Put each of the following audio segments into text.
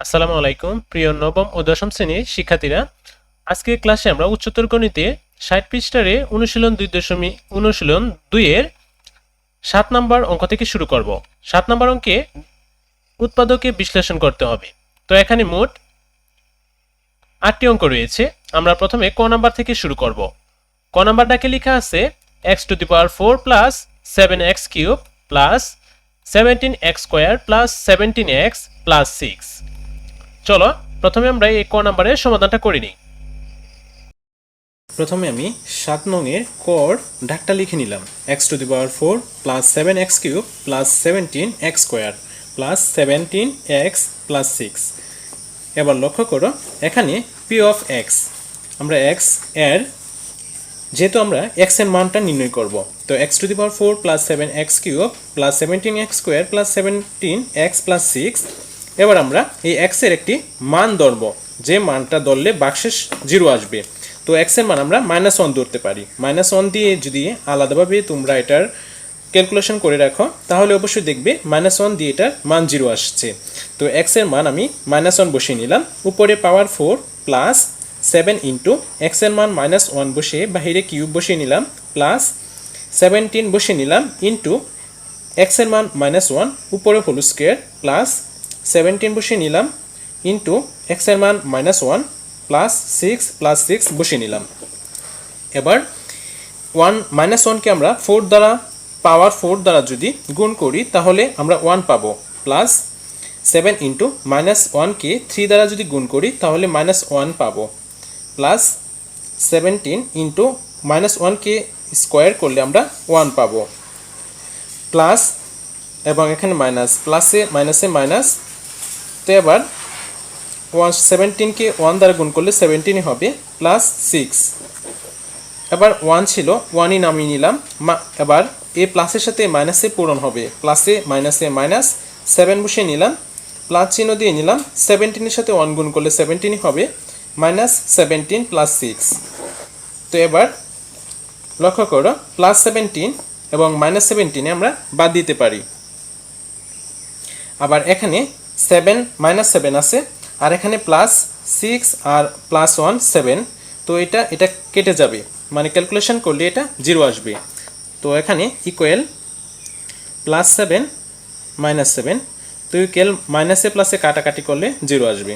আসসালামু আলাইকুম, প্রিয় নবম ও দশম শ্রেণির শিক্ষার্থীরা। আজকের ক্লাসে আমরা উচ্চতর গণিতে ষাট পৃষ্ঠারে অনুশীলন দুই দশমিক অনুশীলন দুইয়ের সাত নম্বর অঙ্ক থেকে শুরু করব। সাত নম্বর অঙ্কে উৎপাদকে বিশ্লেষণ করতে হবে। তো এখানে মোট আটটি অঙ্ক রয়েছে। আমরা প্রথমে ক নাম্বার থেকে শুরু করব। ক নাম্বারটাকে লেখা আছে x to the power four plus seven x cube plus seventeen x square plus seventeen x plus six. চলো, প্রথমে আমরা এই ক নাম্বারের সমাধানটা করে নিই। প্রথমে আমি সাত নংয়ের কর ডাকটা লিখে নিলাম। X to the power four plus seven x cube plus seventeen x square plus seventeen x plus six এবার লক্ষ্য করো, এখানে পি অফ এক্স আমরা এক্সের, যেহেতু আমরা এক্সের মানটা নির্ণয় করব, তো x to the power four plus seven x cube plus seventeen x square plus seventeen x plus six এবার আমরা এই এক্সের একটি মান ধরব। যে মানটা ধরলে বাক্সে জিরো আসবে। তো এক্সের মান আমরা মাইনাস ওয়ান ধরতে পারি। মাইনাস ওয়ান দিয়ে যদি আলাদাভাবে তোমরা এটার ক্যালকুলেশন করে রাখো, তাহলে অবশ্যই দেখবে মাইনাস ওয়ান দিয়ে এটার মান জিরো আসছে। তো এক্সের মান আমি মাইনাস ওয়ান বসিয়ে নিলাম। উপরে power four plus seven into এক্সের মান মাইনাস ওয়ান বসিয়ে বাহিরে কিউব বসিয়ে নিলাম। প্লাস সেভেন্টিন বসিয়ে নিলাম ইন্টু এক্সের মান মাইনাস ওয়ান উপরে হোল স্কোয়ার প্লাস সেভেন্টিন বসিয়ে নিলাম ইন্টু এক্সের মান minus one plus six plus six বসিয়ে নিলাম। এবার ওয়ান মাইনাস ওয়ানকে আমরা ফোর দ্বারা পাওয়ার ফোর দ্বারা যদি গুণ করি, তাহলে আমরা ওয়ান পাবো। প্লাস সেভেন ইন্টু মাইনাস ওয়ানকে থ্রি দ্বারা যদি গুণ করি, তাহলে মাইনাস ওয়ান পাবো। প্লাস সেভেন্টিন ইন্টু মাইনাস ওয়ানকে স্কোয়ার করলে আমরা ওয়ান পাবো। প্লাস এবং এখানে মাইনাস প্লাসে মাইনাসে মাইনাস তো এবার ওয়ান সেভেন্টিনকে ওয়ান দ্বারা গুণ করলে সেভেন্টিনই হবে প্লাস সিক্স এবার ওয়ান ছিল ওয়ানই নামিয়ে নিলাম এবার এ প্লাসের সাথে মাইনাসে পূরণ হবে। প্লাসে মাইনাসে মাইনাস সেভেন বসিয়ে নিলাম প্লাস চিহ্ন দিয়ে নিলাম সেভেন্টিনের সাথে ওয়ান গুণ করলে সেভেন্টিনই হবে মাইনাস সেভেন্টিন প্লাস সিক্স তো এবার লক্ষ্য করো প্লাস সেভেন্টিন এবং মাইনাস সেভেন্টিনে আমরা বাদ দিতে পারি। আবার এখানে সেভেন মাইনাস সেভেন আছে, আর এখানে প্লাস সিক্স আর প্লাস ওয়ান সেভেন তো এটা এটা কেটে যাবে। মানে ক্যালকুলেশন করলে এটা জিরো আসবে। তো এখানে equal plus seven minus seven তো ইকুয়াল মাইনাসে প্লাসে কাটাকাটি করলে জিরো আসবে।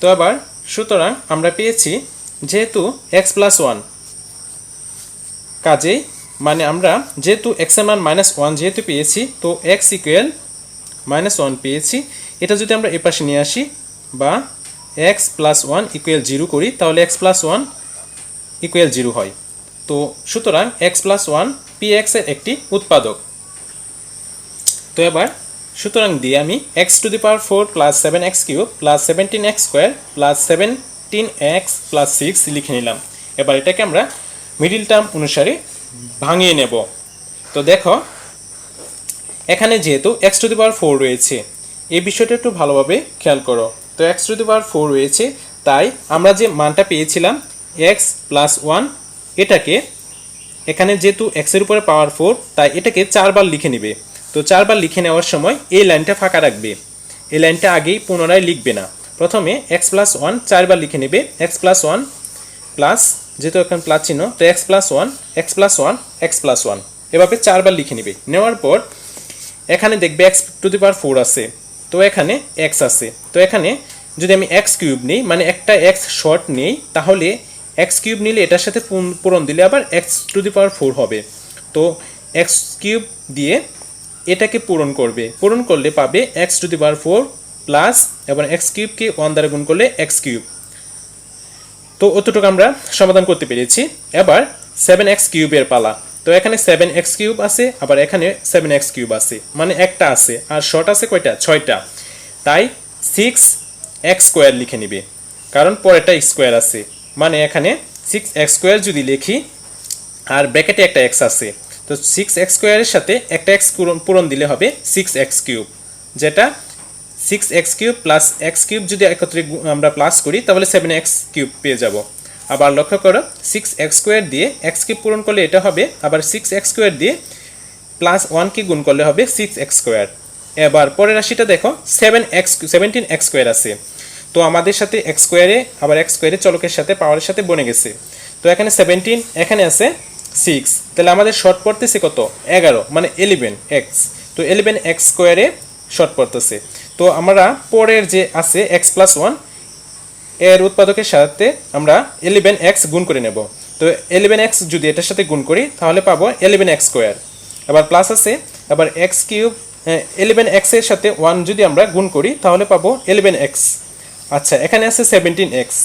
তো আবার সুতরাং আমরা পেয়েছি যেহেতু এক্স প্লাস ওয়ান কাজেই মানে আমরা যেহেতু এক্সের মান মাইনাস ওয়ান যেহেতু পেয়েছি, তো এক্স ইকুয়াল মাইনাস ওয়ান পেয়েছি। এটা যদি আমরা এপাশে নিয়ে আসি বা x plus one equal zero করি, তাহলে x plus one equal zero হয়। তো সুতরাং এক্স প্লাস ওয়ান পি এক্সের একটি উৎপাদক। তো এবার সুতরাং দিয়ে আমি x to the power four plus seven x cube plus seventeen x square plus seventeen x plus six লিখে নিলাম। এবার এটাকে আমরা মিডিল টার্ম অনুসারে ভাঙিয়ে নেব। তো দেখো এখানে যেহেতু x to the power four রয়েছে, এই বিষয়টা একটু ভালোভাবে খেয়াল করো। তো x to the power four রয়েছে, তাই আমরা যে মানটা পেয়েছিলাম এক্স প্লাস ওয়ান এটাকে এখানে যেহেতু এক্সের উপরে পাওয়ার ফোর তাই এটাকে চারবার লিখে নেবে। তো চারবার লিখে নেওয়ার সময় এই লাইনটা ফাঁকা রাখবে। এই লাইনটা আগেই পুনরায় লিখবে না। প্রথমে এক্স প্লাস ওয়ান চারবার লিখে নেবে এক্স প্লাস ওয়ান প্লাস যেহেতু এখন প্লাস চিহ্ন, তো x plus one x plus one x plus one এভাবে চারবার লিখে নেবে। নেওয়ার পর এখানে দেখবে x to the power four আছে। তো এখানে এক্স আছে। তো এখানে যদি আমি এক্স কিউব নিই মানে একটা এক্স শর্ট নেই, তাহলে এক্স কিউব নিলে এটার সাথে পূরণ- দিলে আবার x to the power four হবে। তো এক্স কিউব দিয়ে এটাকে পূরণ করবে। পূরণ করলে পাবে x to the power four plus এবং এক্স কিউবকে ওয়ান দ্বারা গুণ করলে এক্স কিউব। তো অতটুকু আমরা সমাধান করতে পেরেছি। এবার সেভেন এক্স কিউবের পালা। তো এখানে সেভেন এক্স কিউব আছে, আবার এখানে সেভেন এক্স কিউব আছে। মানে একটা আছে, আর শর্ট আছে কয়টা? ছয়টা। তাই সিক্স এক্স স্কোয়ার লিখে নিবে। কারণ পরেরটা স্কোয়ার আছে। মানে এখানে সিক্স এক্স স্কোয়ার যদি লিখি, আর ব্র্যাকেটে একটা এক্স আছে, তো সিক্স এক্স স্কোয়ারের সাথে একটা এক্স পূরণ দিলে হবে সিক্স এক্স কিউব যেটা six x cube plus x cube যদি একত্রে আমরা প্লাস করি, তাহলে সেভেন এক্স কিউব পেয়ে যাব। আবার লক্ষ্য করো সিক্স এক্স স্কোয়ার দিয়ে এক্স কিউব পূরণ করলে এটা হবে, আবার সিক্স এক্স স্কোয়ার দিয়ে প্লাস ওয়ানকে গুণ করলে হবে সিক্স এক্স স্কোয়ার এবার পরের রাশিটা দেখো seven x seventeen x square আছে। তো আমাদের সাথে এক্স স্কোয়ারে আবার এক্স স্কোয়ারে চলকের সাথে পাওয়ারের সাথে বনে গেছে। তো এখানে সেভেন্টিন এখানে আছে সিক্স তাহলে আমাদের শর্ট পড়তেছে কত? এগারো মানে এলিভেন এক্স তো এলিভেন এক্স স্কোয়ারে শর্ট পড়তেছে। তো আমরা পরের যে আছে এক্স প্লাস ওয়ান এর উৎপাদকের সাথে আমরা এলিভেন এক্স গুণ করে নেব। তো এলিভেন এক্স যদি এটার সাথে গুণ করি, তাহলে পাবো এলিভেন এক্স স্কোয়ার আবার প্লাস আছে, আবার এক্স কিউব এলিভেন এক্সের সাথে ওয়ান যদি আমরা গুণ করি, তাহলে পাবো এলিভেন এক্স আচ্ছা এখানে আছে সেভেন্টিন এক্স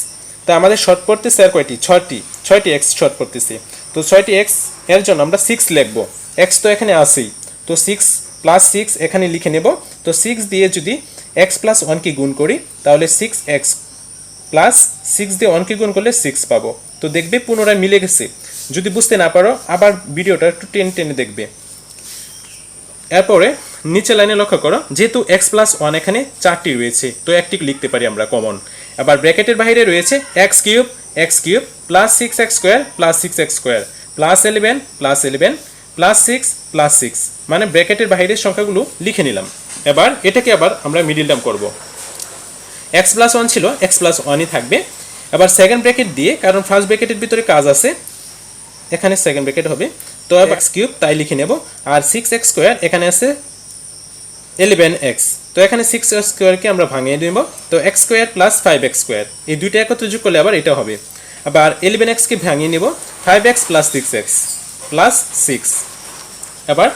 তা আমাদের শর্ট পড়তেছে আর কয়টি? ছয়টি। ছয়টি এক্স শর্ট পড়তেছে। তো ছয়টি এক্সের জন্য আমরা সিক্স লিখব। এক্স তো এখানে আছেই। তো সিক্স প্লাস সিক্স এখানে লিখে নেব। তো সিক্স দিয়ে যদি এক্স প্লাস ওয়ানকে গুণ করি, তাহলে সিক্স এক্স প্লাস সিক্স দিয়ে ওয়ানকে গুণ করলে সিক্স পাবো। তো দেখবে পুনরায় মিলে গেছে। যদি বুঝতে না পারো, আবার ভিডিওটা একটু টেনে টেনে দেখবে। এরপরে নিচে লাইনে লক্ষ্য করো, যেহেতু এক্স প্লাস ওয়ান এখানে চারটি রয়েছে, তো একটি লিখতে পারি আমরা কমন আবার ব্র্যাকেটের বাইরে রয়েছে x cube x cube plus six x square plus six x square plus eleven plus eleven plus six plus six মানে ব্র্যাকেটের বাইরের সংখ্যাগুলো লিখে নিলাম। এবার এটাকে আবার আমরা মিডিল টার্ম করব। এক্স প্লাস ওয়ান ছিল এক্স প্লাস ওয়ানই থাকবে। আবার সেকেন্ড ব্র্যাকেট দিয়ে কারণ ফার্স্ট ব্র্যাকেটের ভিতরে কাজ আছে এখানে সেকেন্ড ব্র্যাকেট হবে। তো এক্স কিউব তাই লিখে নেব। আর সিক্স এক্স স্কোয়ার এখানে আছে এলেভেন এক্স তো এখানে সিক্স এক্স স্কোয়ারকে আমরা ভাঙিয়ে নেব। তো x square plus five x square এই দুইটা একত্র যোগ করলে আবার এটা হবে। আবার এলেভেন এক্সকে ভাঙিয়ে নেব। Five x plus six x plus six আবার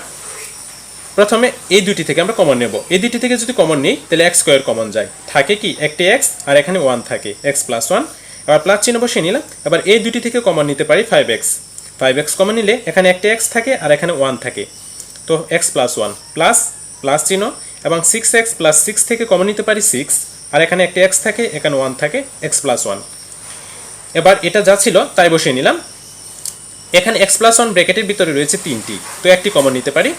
প্রথমে এই দুটি থেকে আমরা কমন নেব। এই দুটি থেকে যদি কমন নিই, তাহলে এক্স স্কোয়ার কমন যায়। থাকে কি? একটি এক্স আর এখানে ওয়ান থাকে। এক্স প্লাস ওয়ান আবার প্লাস চিহ্ন বসিয়ে নিলাম। এবার এই দুটি থেকে কমন নিতে পারি five x five x common নিলে এখানে একটি এক্স থাকে, আর এখানে ওয়ান থাকে। তো x plus one plus plus চিহ্ন, এবং সিক্স এক্স প্লাস সিক্স থেকে কমন নিতে পারি সিক্স আর এখানে একটি এক্স থাকে, এখানে ওয়ান থাকে এক্স প্লাস ওয়ান এবার এটা যা ছিল, তাই বসিয়ে নিলাম। এখানে এক্স প্লাস ওয়ান ব্র্যাকেটের ভিতরে রয়েছে তিনটি। তো একটি কমন নিতে পারি।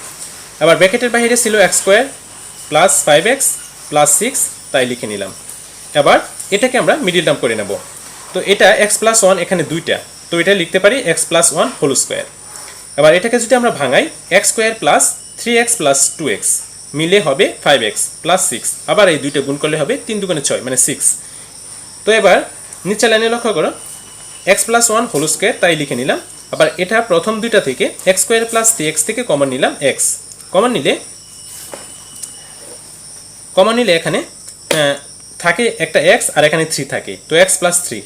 আবার ব্র্যাকেটের বাইরে ছিল x square plus five x plus six তাই লিখে নিলাম। এবার এটাকে আমরা মিডিল টার্ম করে নেব। তো এটা এক্স প্লাস ওয়ান এখানে দুইটা। তো এটা লিখতে পারি x plus one whole square এবার এটাকে যদি আমরা ভাঙাই x square plus three x plus two x মিলে হবে ফাইভ এক্স প্লাস সিক্স আবার এই দুইটা গুণ করলে হবে তিন দুগুণে ছয় মানে সিক্স তো এবার নিচে লাইনে লক্ষ্য করো। X plus one whole square তাই লিখে নিলাম। আবার এটা প্রথম দুইটা থেকে x square plus three x থেকে কমন নিলাম এক্স কমন নিলে কমন নিলে এখানে থাকে একটা এক্স আর এখানে থ্রি থাকে। তো এক্স প্লাস থ্রি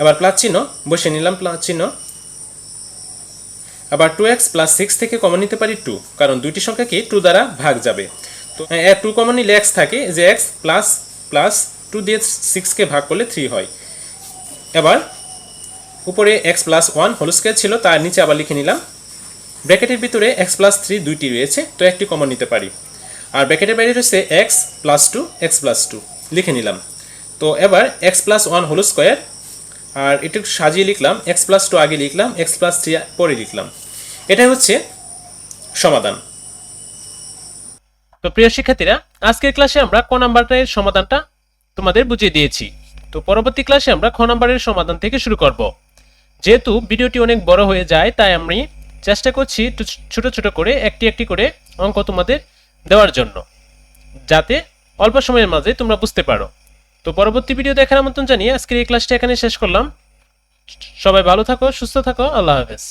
এবার প্লাস চিহ্ন বসে নিলাম প্লাস চিহ্ন। আবার টু এক্স প্লাস সিক্স থেকে কমন নিতে পারি টু কারণ দুইটি সংখ্যাকে টু দ্বারা ভাগ যাবে। তো টু কমন নিলে এক্স থাকে, যে এক্স প্লাস প্লাস টু দিয়ে সিক্সকে ভাগ করলে থ্রি হয়। এবার, উপরে x plus one whole square ছিল, তার নিচে আবার লিখে নিলাম। ব্র্যাকেটের ভিতরে এক্স প্লাস থ্রি দুইটি রয়েছে, তো একটি কমন নিতে পারি। আর ব্র্যাকেটের বাইরে রয়েছে x plus two x plus two লিখে নিলাম। তো এবার x plus one whole square আর এটা একটু সাজিয়ে লিখলাম এক্স প্লাস টু আগে লিখলাম এক্স প্লাস থ্রি পরে লিখলাম। এটাই হচ্ছে সমাধান। তো প্রিয় শিক্ষার্থীরা, আজকের ক্লাসে আমরা ক নাম্বারটার সমাধানটা তোমাদের বুঝিয়ে দিয়েছি। তো পরবর্তী ক্লাসে আমরা খ নাম্বারের সমাধান থেকে শুরু করব। যেহেতু ভিডিওটি অনেক বড় হয়ে যায়, তাই আমি চেষ্টা করছি ছোট ছোট করে, একটি একটি করে অঙ্ক তোমাদের দেওয়ার জন্য, যাতে অল্প সময়ের মাঝে তোমরা বুঝতে পারো। তো পরবর্তী ভিডিও দেখার আমন্ত্রণ জানিয়ে আজকের এই ক্লাসটা এখানে শেষ করলাম। সবাই ভালো থাকো, সুস্থ থাকো, আল্লাহ হাফেজ।